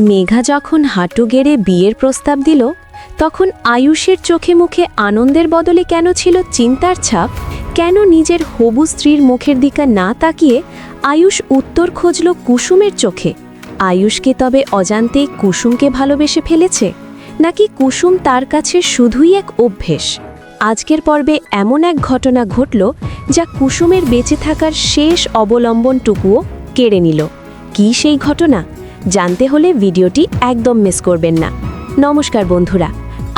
মেঘা যখন হাঁটু গেড়ে বিয়ের প্রস্তাব দিল, তখন আয়ুষের চোখে মুখে আনন্দের বদলে কেন ছিল চিন্তার ছাপ? কেন নিজের হবু স্ত্রীর মুখের দিকে না তাকিয়ে আয়ুষ উত্তর খুঁজল কুসুমের চোখে? আয়ুষকে তবে অজান্তে কুসুমকে ভালোবেসে ফেলেছে? নাকি কুসুম তার কাছে শুধুই এক অভ্যেস? আজকের পর্বে এমন এক ঘটনা ঘটল যা কুসুমের বেঁচে থাকার শেষ অবলম্বনটুকুও কেড়ে নিল। কি সেই ঘটনা? জানতে হলে ভিডিওটি একদম মিস করবেন না। নমস্কার বন্ধুরা,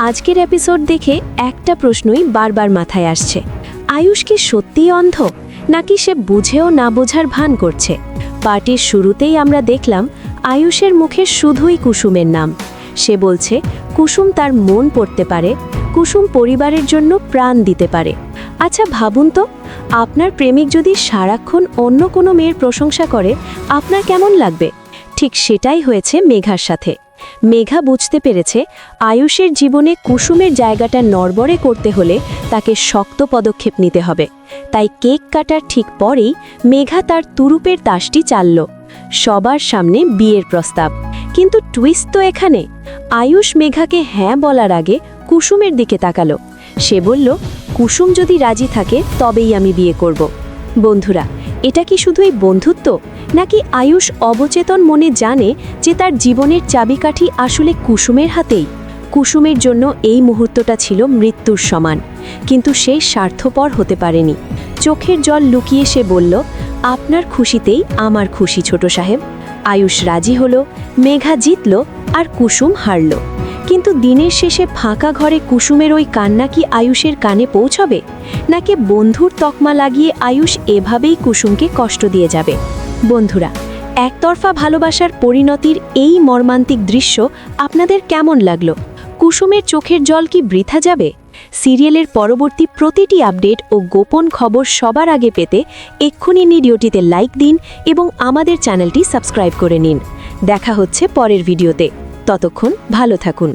আজকের এপিসোড দেখে একটা প্রশ্নই বারবার মাথায় আসছে। আয়ুষ কি সত্যিই অন্ধ, নাকি সে বুঝেও না বোঝার ভান করছে? পার্টির শুরুতেই আমরা দেখলাম আয়ুষের মুখে শুধুই কুসুমের নাম। সে বলছে, কুসুম তার মন পড়তে পারে, কুসুম পরিবারের জন্য প্রাণ দিতে পারে। আচ্ছা ভাবুন তো, আপনার প্রেমিক যদি সারাক্ষণ অন্য কোনো মেয়ের প্রশংসা করে, আপনার কেমন লাগবে? ঠিক সেটাই হয়েছে মেঘার সাথে। মেঘা বুঝতে পেরেছে আয়ুষের জীবনে কুসুমের জায়গাটা নড়বড়ে করতে হলে তাকে শক্ত পদক্ষেপ নিতে হবে। তাই কেক কাটার ঠিক পরেই মেঘা তার তুরুপের তাসটি চালল। সবার সামনে বিয়ের প্রস্তাব। কিন্তু টুইস্ট তো এখানে। আয়ুষ মেঘাকে হ্যাঁ বলার আগে কুসুমের দিকে তাকালো। সে বলল, কুসুম যদি রাজি থাকে, তবেই আমি বিয়ে করব। বন্ধুরা এটা কি শুধুই বন্ধুত্ব? নাকি আয়ুষ অবচেতন মনে জানে যে তার জীবনের চাবিকাঠি আসলে কুসুমের হাতেই? কুসুমের জন্য এই মুহূর্তটা ছিল মৃত্যুর সমান। কিন্তু সে স্বার্থপর হতে পারেনি। চোখের জল লুকিয়ে সে বলল, আপনার খুশিতেই আমার খুশি, ছোট সাহেব। আয়ুষ রাজি হলো, মেঘা জিতল, আর কুসুম হারল। কিন্তু দিনের শেষে ফাঁকা ঘরে কুসুমের ওই কান্না কি আয়ুষের কানে পৌঁছবে? নাকি বন্ধুর তকমা লাগিয়ে আয়ুষ এভাবেই কুসুমকে কষ্ট দিয়ে যাবে? বন্ধুরা, একতরফা ভালোবাসার পরিণতির এই মর্মান্তিক দৃশ্য আপনাদের কেমন লাগল? কুসুমের চোখের জল কি বৃথা যাবে? সিরিয়ালের পরবর্তী প্রতিটি আপডেট ও গোপন খবর সবার আগে পেতে এক্ষুনি ভিডিওটিতে লাইক দিন এবং আমাদের চ্যানেলটি সাবস্ক্রাইব করে নিন। দেখা হচ্ছে পরের ভিডিওতে। ততক্ষণ ভালো থাকুন।